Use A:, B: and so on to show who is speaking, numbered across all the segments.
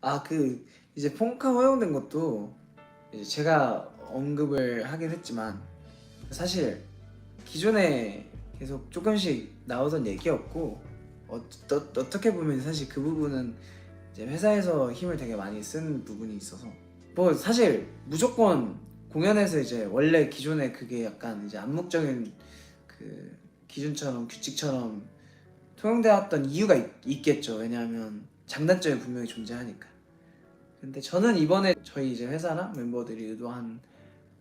A: 아 그 이제 폰카 허용된 것도 이제 제가 언급을 하긴 했지만 사실 기존에 계속 조금씩 나오던 얘기였고 어, 떻게 보면 사실 그 부분은 이제 회사에서 힘을 되게 많이 쓴 부분이 있어서 뭐 사실 무조건 공연에서 이제 원래 기존에 그게 약간 이제 암묵적인 그 기준처럼 규칙처럼 통용되었던 이유가 있, 겠죠. 왜냐하면 장단점이 분명히 존재하니까. 근데 저는 이번에 저희 이제 회사랑 멤버들이 의도한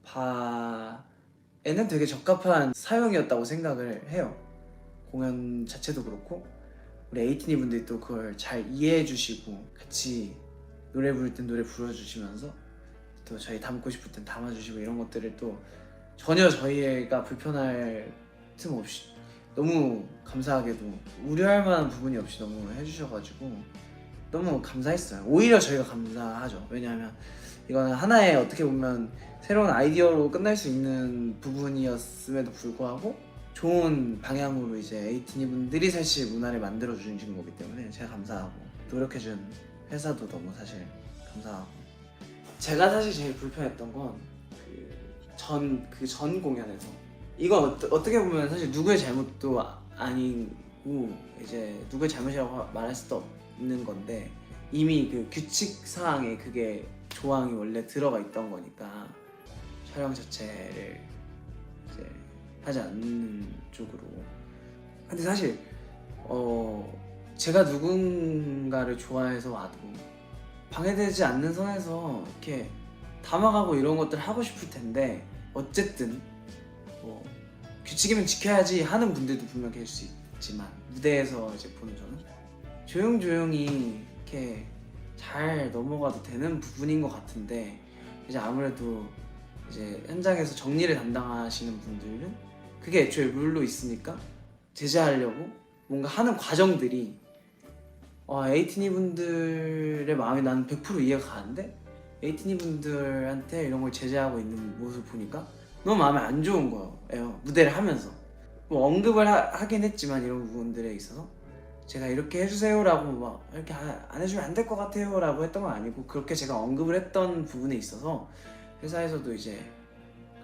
A: 바에는 되게 적합한 사용이었다고 생각을 해요. 공연 자체도 그렇고 우리 에이티니 분들이 또 그걸 잘 이해해 주시고 같이 노래 부를 땐 노래 불러주시면서 또 저희 담고 싶을 땐 담아주시고 이런 것들을 또 전혀 저희가 불편할 틈 없이 너무 감사하게도 우려할 만한 부분이 없이 너무 해주셔가지고 너무 감사했어요. 오히려 저희가 감사하죠. 왜냐하면 이거는 하나의 어떻게 보면 새로운 아이디어로 끝날 수 있는 부분이었음에도 불구하고 좋은 방향으로 이제 에이티니 분들이 사실 문화를 만들어 주신 거기 때문에 제가 감사하고 노력해 준 회사도 너무 사실 감사하고 제가 사실 제일 불편했던 건그전 그 전 공연에서 이건 어, 어떻게 보면 사실 누구의 잘못도 아- 아 니고 이제 누구의 잘못이라고 말할 수도 없는 건데 이미 그 규칙 사항에 그게 조항이 원래 들어가 있던 거니까 촬영 자체를 이제 하지 않는 쪽으로. 근데 사실 어 제가 누군가를 좋아해서 와도 방해되지 않는 선에서 이렇게 담아가고 이런 것들 하고 싶을 텐데 어쨌든 뭐 규칙이면 지켜야지 하는 분들도 분명 계실 수 있 지만 무대에서 이제 보는 저는 조용조용히 이렇게 잘 넘어가도 되는 부분인 것 같은데 이제 아무래도 이제 현장에서 정리를 담당하시는 분들은 그게 애초에 룰로 있으니까 제재하려고 뭔가 하는 과정들이 어, 에이티니 분들의 마음이 나는 100% 이해가 가는데 에이티니 분들한테 이런 걸 제재하고 있는 모습 보니까 너무 마음에 안 좋은 거예요 무대를 하면서 뭐 언급을 하, 긴 했지만 이런 부분들에 있어서 제가 이렇게 해주세요라고 막 이렇게 하- 안 해주면 안 될 것 같아요라고 했던 건 아니고 그렇게 제가 언급을 했던 부분에 있어서 회사에서도 이제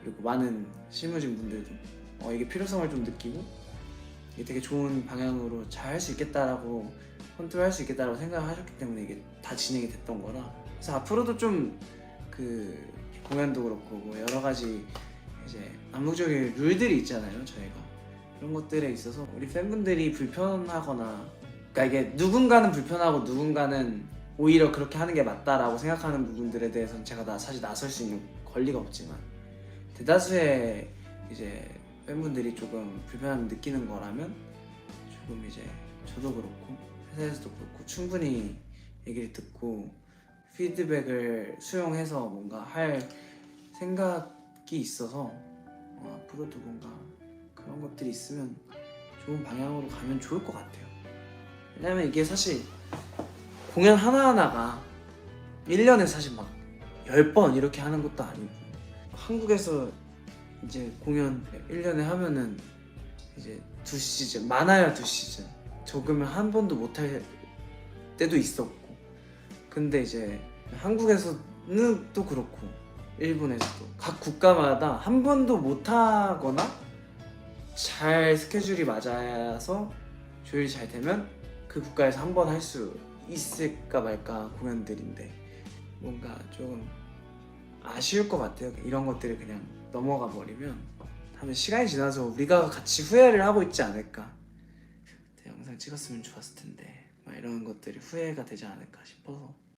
A: 그리고 많은 실무진 분들도 어, 이게 필요성을 좀 느끼고 이게 되게 좋은 방향으로 잘 할 수 있겠다라고 컨트롤할 수 있겠다라고 생각을 하셨기 때문에 이게 다 진행이 됐던 거라. 그래서 앞으로도 좀 그 공연도 그렇고 뭐 여러 가지 이제 암묵적인 룰들이 있잖아요 저희가 그런 것들에 있어서 우리 팬분들이 불편하거나 그러니까 이게 누군가는 불편하고 누군가는 오히려 그렇게 하는 게 맞다라고 생각하는 부분들에 대해서는 제가 나 사실 나설 수 있는 권리가 없지만 대다수의 이제 팬분들이 조금 불편함을 느끼는 거라면 조금 이제 저도 그렇고 회사에서도 그렇고 충분히 얘기를 듣고 피드백을 수용해서 뭔가 할 생각이 있어서 어, 앞으로도 뭔가 그런 것들이 있으면 좋은 방향으로 가면 좋을 것 같아요. 왜냐면 이게 사실 공연 하나하나가 1년에 사실 막 10번 이렇게 하는 것도 아니고 한국에서 이제 공연 1년에 하면은 이제 두 시즌 많아야 두 시즌 적으면 한 번도 못 할 때도 있었고 근데 이제 한국에서는 또 그렇고 일본에서도 각 국가마다 한 번도 못 하거나 잘 스케줄이 맞아서 조율이 잘 되면 그 국가에서 한 번 할 수 있을까 말까 공연들인데 뭔가 조금 아쉬울 것 같아요. 이런 것들을 그냥 넘어가 버리면 다음에 시간이 지나서 우리가 같이 후회를 하고 있지 않을까. 그때 영상 찍었으면 좋았을 텐데 막 이런 것들이 후회가 되지 않을까 싶어서